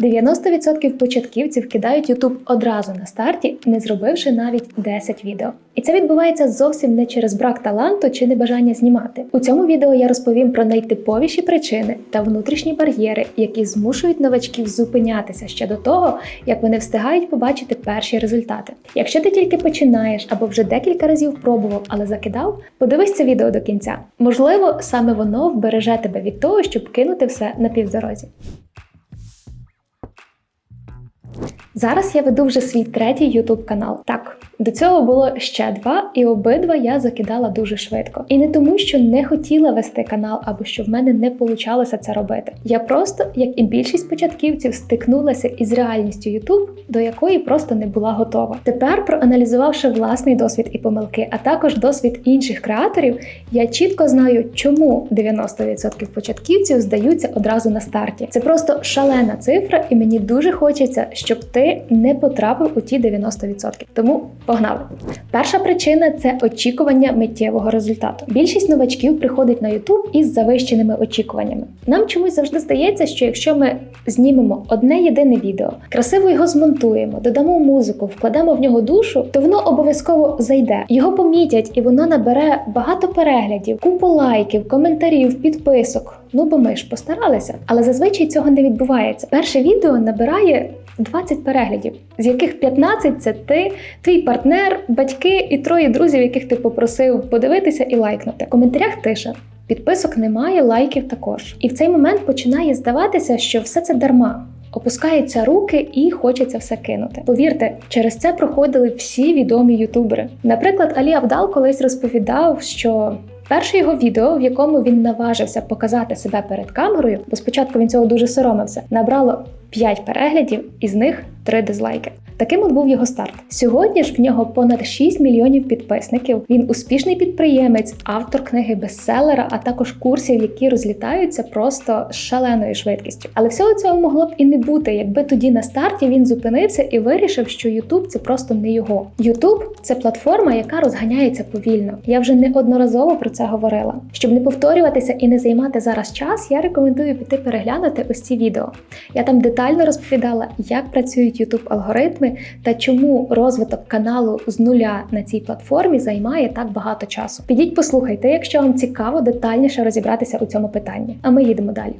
90% початківців кидають YouTube одразу на старті, не зробивши навіть 10 відео. І це відбувається зовсім не через брак таланту чи небажання знімати. У цьому відео я розповім про найтиповіші причини та внутрішні бар'єри, які змушують новачків зупинятися ще до того, як вони встигають побачити перші результати. Якщо ти тільки починаєш або вже декілька разів пробував, але закидав, подивись це відео до кінця. Можливо, саме воно вбереже тебе від того, щоб кинути все на півдорозі. Зараз я веду вже свій третій YouTube канал. Так, до цього було ще два, і обидва я закидала дуже швидко. І не тому, що не хотіла вести канал або що в мене не получалося це робити. Я просто, як і більшість початківців, стикнулася із реальністю YouTube, до якої просто не була готова. Тепер, проаналізувавши власний досвід і помилки, а також досвід інших креаторів, я чітко знаю, чому 90% початківців здаються одразу на старті. Це просто шалена цифра, і мені дуже хочеться, щоб ти не потрапив у ті 90%. Тому погнали. Перша причина це очікування миттєвого результату. Більшість новачків приходить на YouTube із завищеними очікуваннями. Нам чомусь завжди здається, що якщо ми знімемо одне єдине відео, красиво його змонтуємо, додамо музику, вкладемо в нього душу, то воно обов'язково зайде. Його помітять, і воно набере багато переглядів, купу лайків, коментарів, підписок. Ну бо ми ж постаралися, але зазвичай цього не відбувається. Перше відео набирає 20 переглядів, з яких 15 – це ти, твій партнер, батьки і троє друзів, яких ти попросив подивитися і лайкнути. В коментарях тиша. Підписок немає, лайків також. І в цей момент починає здаватися, що все це дарма. Опускаються руки і хочеться все кинути. Повірте, через це проходили всі відомі ютубери. Наприклад, Алі Абдал колись розповідав, що перше його відео, в якому він наважився показати себе перед камерою, бо спочатку він цього дуже соромився, набрало 5 переглядів, із них 3 дизлайки. Таким от був його старт. Сьогодні ж в нього понад 6 мільйонів підписників. Він успішний підприємець, автор книги бестселера, а також курсів, які розлітаються просто з шаленою швидкістю. Але всього цього могло б і не бути, якби тоді на старті він зупинився і вирішив, що YouTube це просто не його. YouTube – це платформа, яка розганяється повільно. Я вже неодноразово про це говорила. Щоб не повторюватися і не займати зараз час, я рекомендую піти переглянути ось ці відео. Я там детально розповідала, як працюють YouTube алгоритми та чому розвиток каналу з нуля на цій платформі займає так багато часу. Підіть послухайте, якщо вам цікаво детальніше розібратися у цьому питанні. А ми їдемо далі.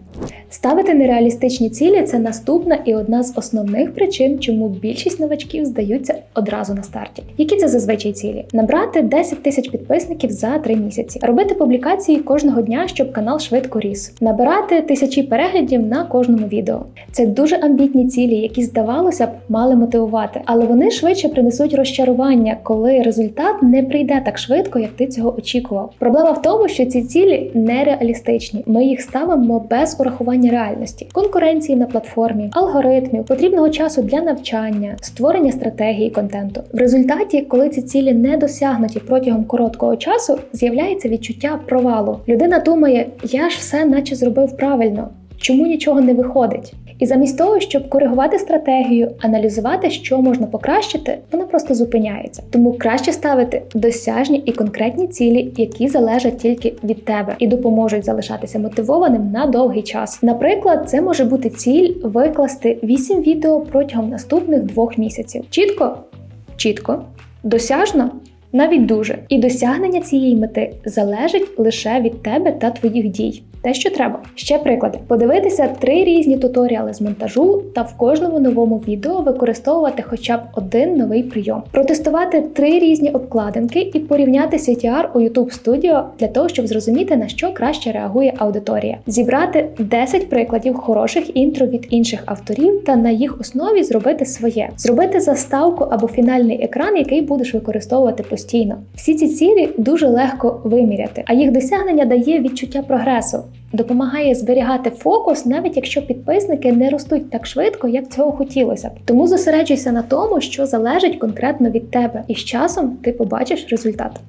Ставити нереалістичні цілі це наступна і одна з основних причин, чому більшість новачків здаються одразу на старті. Які це зазвичай цілі? Набрати 10 тисяч підписників за 3 місяці, робити публікації кожного дня, щоб канал швидко ріс, набирати тисячі переглядів на кожному відео. Це дуже амбітні цілі, які здавалося б мали мотивувати, але вони швидше принесуть розчарування, коли результат не прийде так швидко, як ти цього очікував. Проблема в тому, що ці цілі нереалістичні. Ми їх ставимо без урахування реальності, конкуренції на платформі, алгоритмів, потрібного часу для навчання, створення стратегії контенту. В результаті, коли ці цілі не досягнуті протягом короткого часу, з'являється відчуття провалу. Людина думає, я ж все наче зробив правильно. Чому нічого не виходить? І замість того, щоб коригувати стратегію, аналізувати, що можна покращити, вона просто зупиняється. Тому краще ставити досяжні і конкретні цілі, які залежать тільки від тебе і допоможуть залишатися мотивованим на довгий час. Наприклад, це може бути ціль викласти 8 відео протягом наступних двох місяців. Чітко, чітко, досяжно. Навіть дуже і досягнення цієї мети залежить лише від тебе та твоїх дій. Те, що треба. Ще приклади: подивитися три різні туторіали з монтажу та в кожному новому відео використовувати хоча б один новий прийом, протестувати три різні обкладинки і порівняти CTR у YouTube Studio для того, щоб зрозуміти на що краще реагує аудиторія, зібрати 10 прикладів хороших інтро від інших авторів та на їх основі зробити своє, зробити заставку або фінальний екран, який будеш використовувати постійно. Всі ці цілі дуже легко виміряти, а їх досягнення дає відчуття прогресу. Допомагає зберігати фокус, навіть якщо підписники не ростуть так швидко, як цього хотілося б. Тому зосереджуйся на тому, що залежить конкретно від тебе, і з часом ти побачиш результат.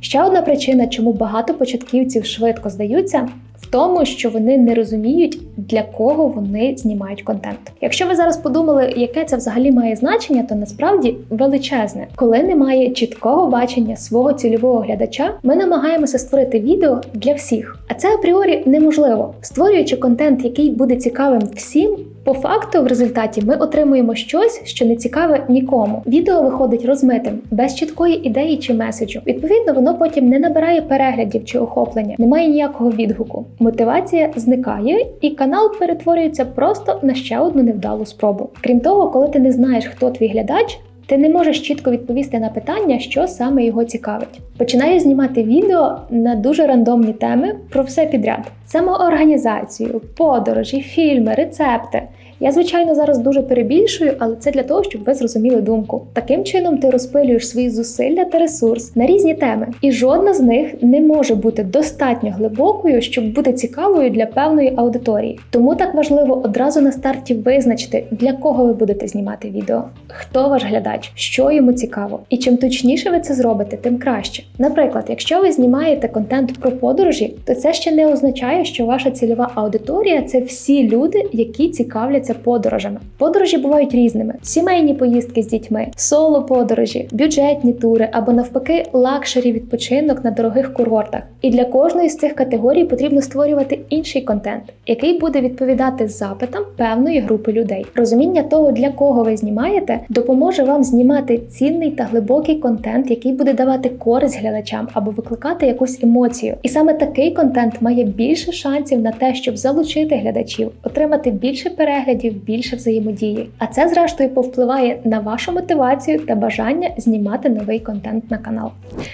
Ще одна причина, чому багато початківців швидко здаються. Тому, що вони не розуміють, для кого вони знімають контент. Якщо ви зараз подумали, яке це взагалі має значення, то насправді величезне. Коли немає чіткого бачення свого цільового глядача, ми намагаємося створити відео для всіх. А це апріорі неможливо. Створюючи контент, який буде цікавим всім, По факту, в результаті ми отримуємо щось, що не цікаве нікому. Відео виходить розмитим, без чіткої ідеї чи меседжу. Відповідно, воно потім не набирає переглядів чи охоплення, немає ніякого відгуку. Мотивація зникає, і канал перетворюється просто на ще одну невдалу спробу. Крім того, коли ти не знаєш, хто твій глядач. Ти не можеш чітко відповісти на питання, що саме його цікавить. Починаю знімати відео на дуже рандомні теми про все підряд: самоорганізацію, подорожі, фільми, рецепти. Я, звичайно, зараз дуже перебільшую, але це для того, щоб ви зрозуміли думку. Таким чином ти розпилюєш свої зусилля та ресурс на різні теми, і жодна з них не може бути достатньо глибокою, щоб бути цікавою для певної аудиторії. Тому так важливо одразу на старті визначити, для кого ви будете знімати відео, хто ваш глядач, що йому цікаво. І чим точніше ви це зробите, тим краще. Наприклад, якщо ви знімаєте контент про подорожі, то це ще не означає, що ваша цільова аудиторія це всі люди, які цікавляться подорожами. Подорожі бувають різними: сімейні поїздки з дітьми, соло подорожі, бюджетні тури або навпаки лакшері відпочинок на дорогих курортах. І для кожної з цих категорій потрібно створювати інший контент, який буде відповідати запитам певної групи людей. Розуміння того, для кого ви знімаєте, допоможе вам знімати цінний та глибокий контент, який буде давати користь глядачам або викликати якусь емоцію. І саме такий контент має більше шансів на те, щоб залучити глядачів, отримати більше переглядів, більше взаємодії. А це, зрештою, повпливає на вашу мотивацію та бажання знімати новий контент на канал.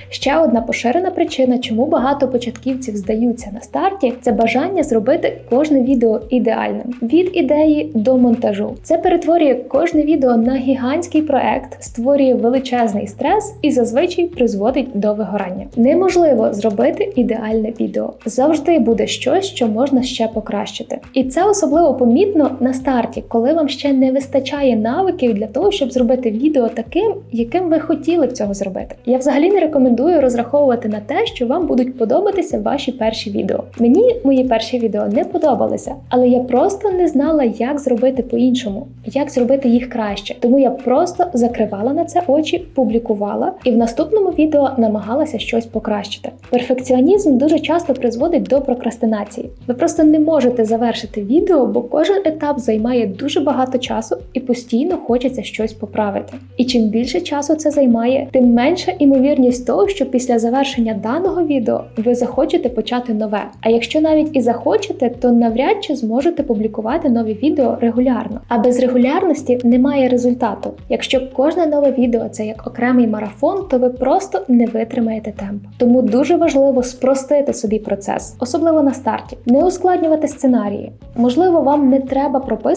Ще одна поширена причина, чому багато початківців здаються на старті, це бажання зробити кожне відео ідеальним від ідеї до монтажу. Це перетворює кожне відео на гігантський проект, створює величезний стрес і зазвичай призводить до вигорання. Неможливо зробити ідеальне відео. Завжди буде щось, що можна ще покращити. І це особливо помітно на старті, коли вам ще не вистачає навиків для того, щоб зробити відео таким, яким ви хотіли б цього зробити. Я взагалі не рекомендую розраховувати на те, що вам будуть подобатися ваші перші відео. Мені мої перші відео не подобалися, але я просто не знала, як зробити по-іншому, як зробити їх краще. Тому я просто закривала на це очі, публікувала і в наступному відео намагалася щось покращити. Перфекціонізм дуже часто призводить до прокрастинації. Ви просто не можете завершити відео, бо кожен етап займає дуже багато часу і постійно хочеться щось поправити. І чим більше часу це займає, тим менша імовірність того, що після завершення даного відео ви захочете почати нове. А якщо навіть і захочете, то навряд чи зможете публікувати нові відео регулярно. А без регулярності немає результату. Якщо кожне нове відео це як окремий марафон, то ви просто не витримаєте темп. Тому дуже важливо спростити собі процес, особливо на старті, не ускладнювати сценарії. Можливо, вам не треба прописувати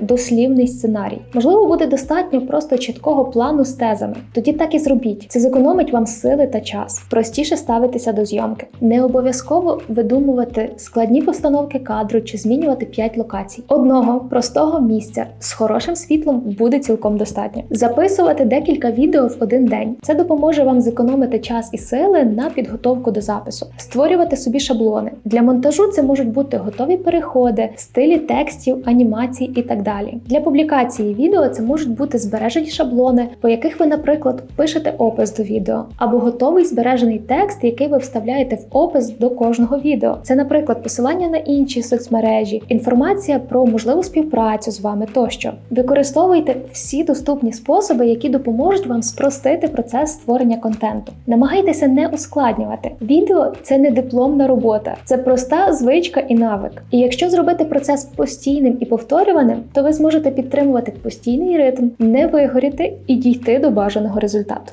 дослівний сценарій. Можливо, буде достатньо просто чіткого плану з тезами. Тоді так і зробіть. Це зекономить вам сили та час. Простіше ставитися до зйомки. Не обов'язково видумувати складні постановки кадру чи змінювати 5 локацій. Одного простого місця з хорошим світлом буде цілком достатньо. Записувати декілька відео в один день. Це допоможе вам зекономити час і сили на підготовку до запису, створювати собі шаблони. Для монтажу це можуть бути готові переходи, стилі текстів, анімацій і так далі. Для публікації відео це можуть бути збережені шаблони, по яких ви, наприклад, пишете опис до відео, або готовий збережений текст, який ви вставляєте в опис до кожного відео. Це, наприклад, посилання на інші соцмережі, інформація про можливу співпрацю з вами тощо. Використовуйте всі доступні способи, які допоможуть вам спростити процес створення контенту. Намагайтеся не ускладнювати. Відео це не дипломна робота, це проста звичка і навик. І якщо зробити процес постійним і повторюваним, то ви зможете підтримувати постійний ритм, не вигоріти і дійти до бажаного результату.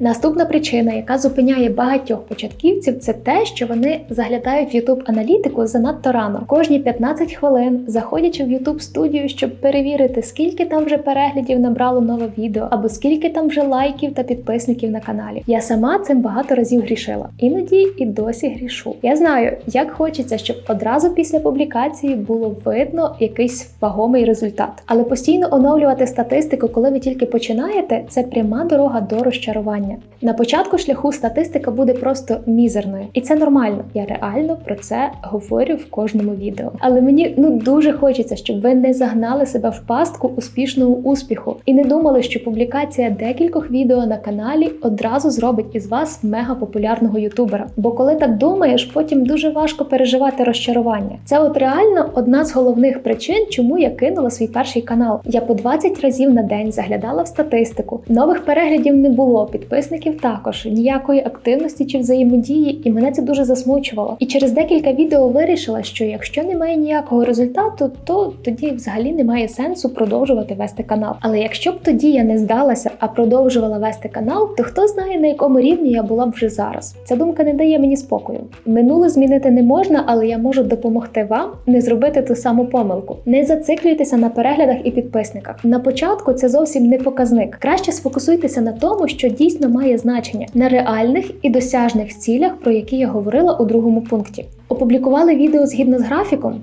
Наступна причина, яка зупиняє багатьох початківців, це те, що вони заглядають в youtube аналітику занадто рано. Кожні 15 хвилин, заходячи в youtube студію, щоб перевірити, скільки там вже переглядів набрало нове відео, або скільки там вже лайків та підписників на каналі. Я сама цим багато разів грішила. Іноді і досі грішу. Я знаю, як хочеться, щоб одразу після публікації було видно якийсь вагомий результат, але постійно оновлювати статистику, коли ви тільки починаєте, це пряма дорога до розчарування. Розчарування. На початку шляху статистика буде просто мізерною, і це нормально. Я реально про це говорю в кожному відео. Але мені ну дуже хочеться, щоб ви не загнали себе в пастку успішного успіху і не думали, що публікація декількох відео на каналі одразу зробить із вас мега популярного ютубера. Бо коли так думаєш, потім дуже важко переживати розчарування. Це от реально одна з головних причин, чому я кинула свій перший канал. Я по 20 разів на день заглядала в статистику. Нових переглядів не було, підписників також, ніякої активності чи взаємодії, і мене це дуже засмучувало. І через декілька відео вирішила, що якщо немає ніякого результату, то тоді взагалі немає сенсу продовжувати вести канал. Але якщо б тоді я не здалася, а продовжувала вести канал, то хто знає на якому рівні я була б вже зараз. Ця думка не дає мені спокою. Минуле змінити не можна, але я можу допомогти вам не зробити ту саму помилку. Не зациклюйтеся на переглядах і підписниках. На початку це зовсім не показник. Краще сфокусуйтеся на тому, що дійсно має значення на реальних і досяжних цілях, про які я говорила у другому пункті. Опублікували відео згідно з графіком.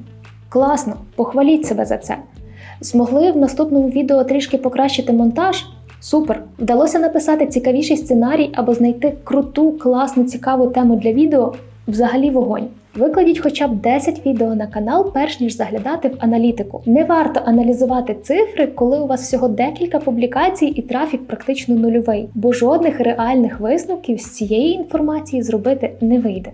Класно, похваліть себе за це. Змогли в наступному відео трішки покращити монтаж. Супер! Вдалося написати цікавіший сценарій або знайти круту, класну, цікаву тему для відео. Взагалі вогонь. Викладіть хоча б 10 відео на канал, перш ніж заглядати в аналітику. Не варто аналізувати цифри, коли у вас всього декілька публікацій і трафік практично нульовий, бо жодних реальних висновків з цієї інформації зробити не вийде.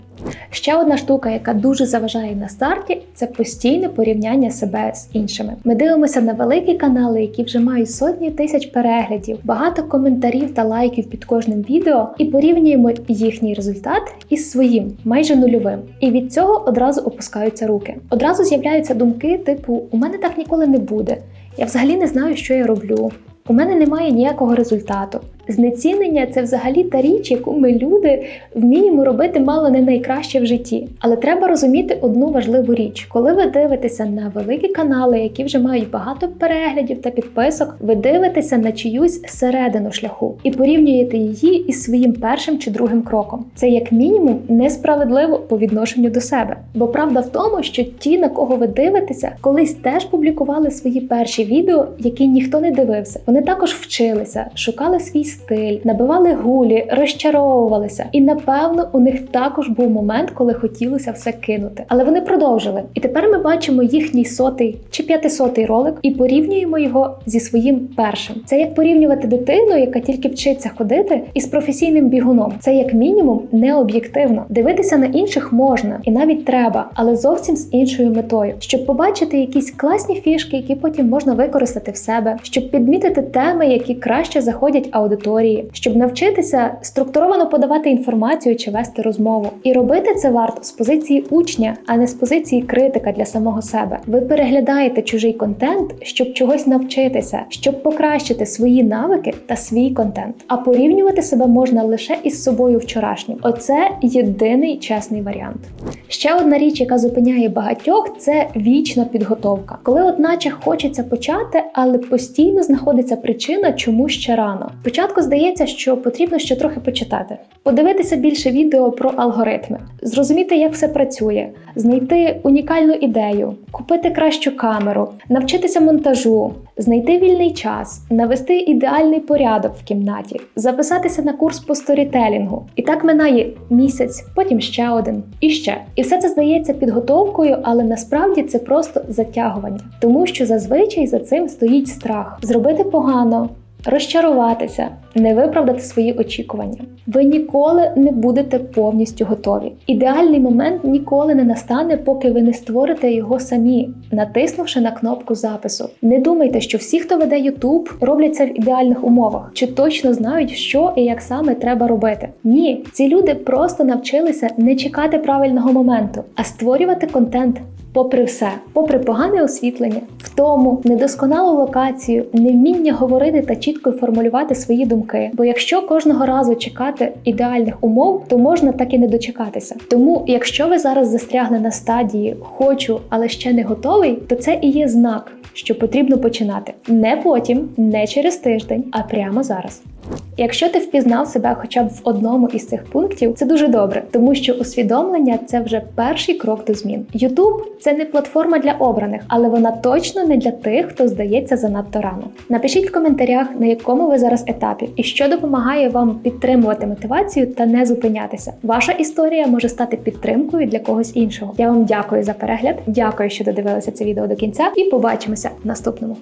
Ще одна штука, яка дуже заважає на старті, це постійне порівняння себе з іншими. Ми дивимося на великі канали, які вже мають сотні тисяч переглядів, багато коментарів та лайків під кожним відео, і порівнюємо їхній результат із своїм, майже нульовим. І від цього одразу опускаються руки. Одразу з'являються думки, типу: у мене так ніколи не буде. Я взагалі не знаю, що я роблю. У мене немає ніякого результату. Знецінення це взагалі та річ, яку ми люди вміємо робити мало не найкраще в житті. Але треба розуміти одну важливу річ: коли ви дивитеся на великі канали, які вже мають багато переглядів та підписок, ви дивитеся на чиюсь середину шляху і порівнюєте її із своїм першим чи другим кроком. Це як мінімум несправедливо по відношенню до себе. Бо правда в тому, що ті, на кого ви дивитеся, колись теж публікували свої перші відео, які ніхто не дивився. Вони також вчилися, шукали свій стиль, набивали гулі, розчаровувалися. І напевно у них також був момент, коли хотілося все кинути. Але вони продовжили. І тепер ми бачимо їхній сотий чи п'ятисотий ролик і порівнюємо його зі своїм першим. Це як порівнювати дитину, яка тільки вчиться ходити, із професійним бігуном. Це як мінімум не об'єктивно. Дивитися на інших можна і навіть треба, але зовсім з іншою метою, щоб побачити якісь класні фішки, які потім можна використати в себе, щоб підмітити теми, які краще заходять аудиторії, щоб навчитися структуровано подавати інформацію чи вести розмову. І робити це варто з позиції учня, а не з позиції критика для самого себе. Ви переглядаєте чужий контент, щоб чогось навчитися, щоб покращити свої навики та свій контент. А порівнювати себе можна лише із собою вчорашнім. Оце єдиний чесний варіант. Ще одна річ, яка зупиняє багатьох, це вічна підготовка. Коли, одначе, хочеться почати, але постійно знаходиться причина, чому ще рано. Спочатку здається, що потрібно ще трохи почитати, подивитися більше відео про алгоритми, зрозуміти, як все працює, знайти унікальну ідею, купити кращу камеру, навчитися монтажу, знайти вільний час, навести ідеальний порядок в кімнаті, записатися на курс по сторітелінгу. І так минає місяць, потім ще один і ще. І все це здається підготовкою, але насправді це просто затягування, тому що зазвичай за цим стоїть страх зробити погано. Розчаруватися, не виправдати свої очікування. Ви ніколи не будете повністю готові. Ідеальний момент ніколи не настане, поки ви не створите його самі, натиснувши на кнопку запису. Не думайте, що всі, хто веде YouTube, роблять це в ідеальних умовах, чи точно знають, що і як саме треба робити. Ні, ці люди просто навчилися не чекати правильного моменту, а створювати контент попри все, попри погане освітлення, втому, недосконалу локацію, невміння говорити та чітко формулювати свої думки. Бо якщо кожного разу чекати ідеальних умов, то можна так і не дочекатися. Тому, якщо ви зараз застрягли на стадії хочу, але ще не готовий, то це і є знак, що потрібно починати не потім, не через тиждень, а прямо зараз. Якщо ти впізнав себе хоча б в одному із цих пунктів, це дуже добре, тому що усвідомлення це вже перший крок до змін. YouTube – це не платформа для обраних, але вона точно не для тих, хто здається занадто рано. Напишіть в коментарях, на якому ви зараз етапі, і що допомагає вам підтримувати мотивацію та не зупинятися. Ваша історія може стати підтримкою для когось іншого. Я вам дякую за перегляд. Дякую, що додивилися це відео до кінця, і побачимося в наступному.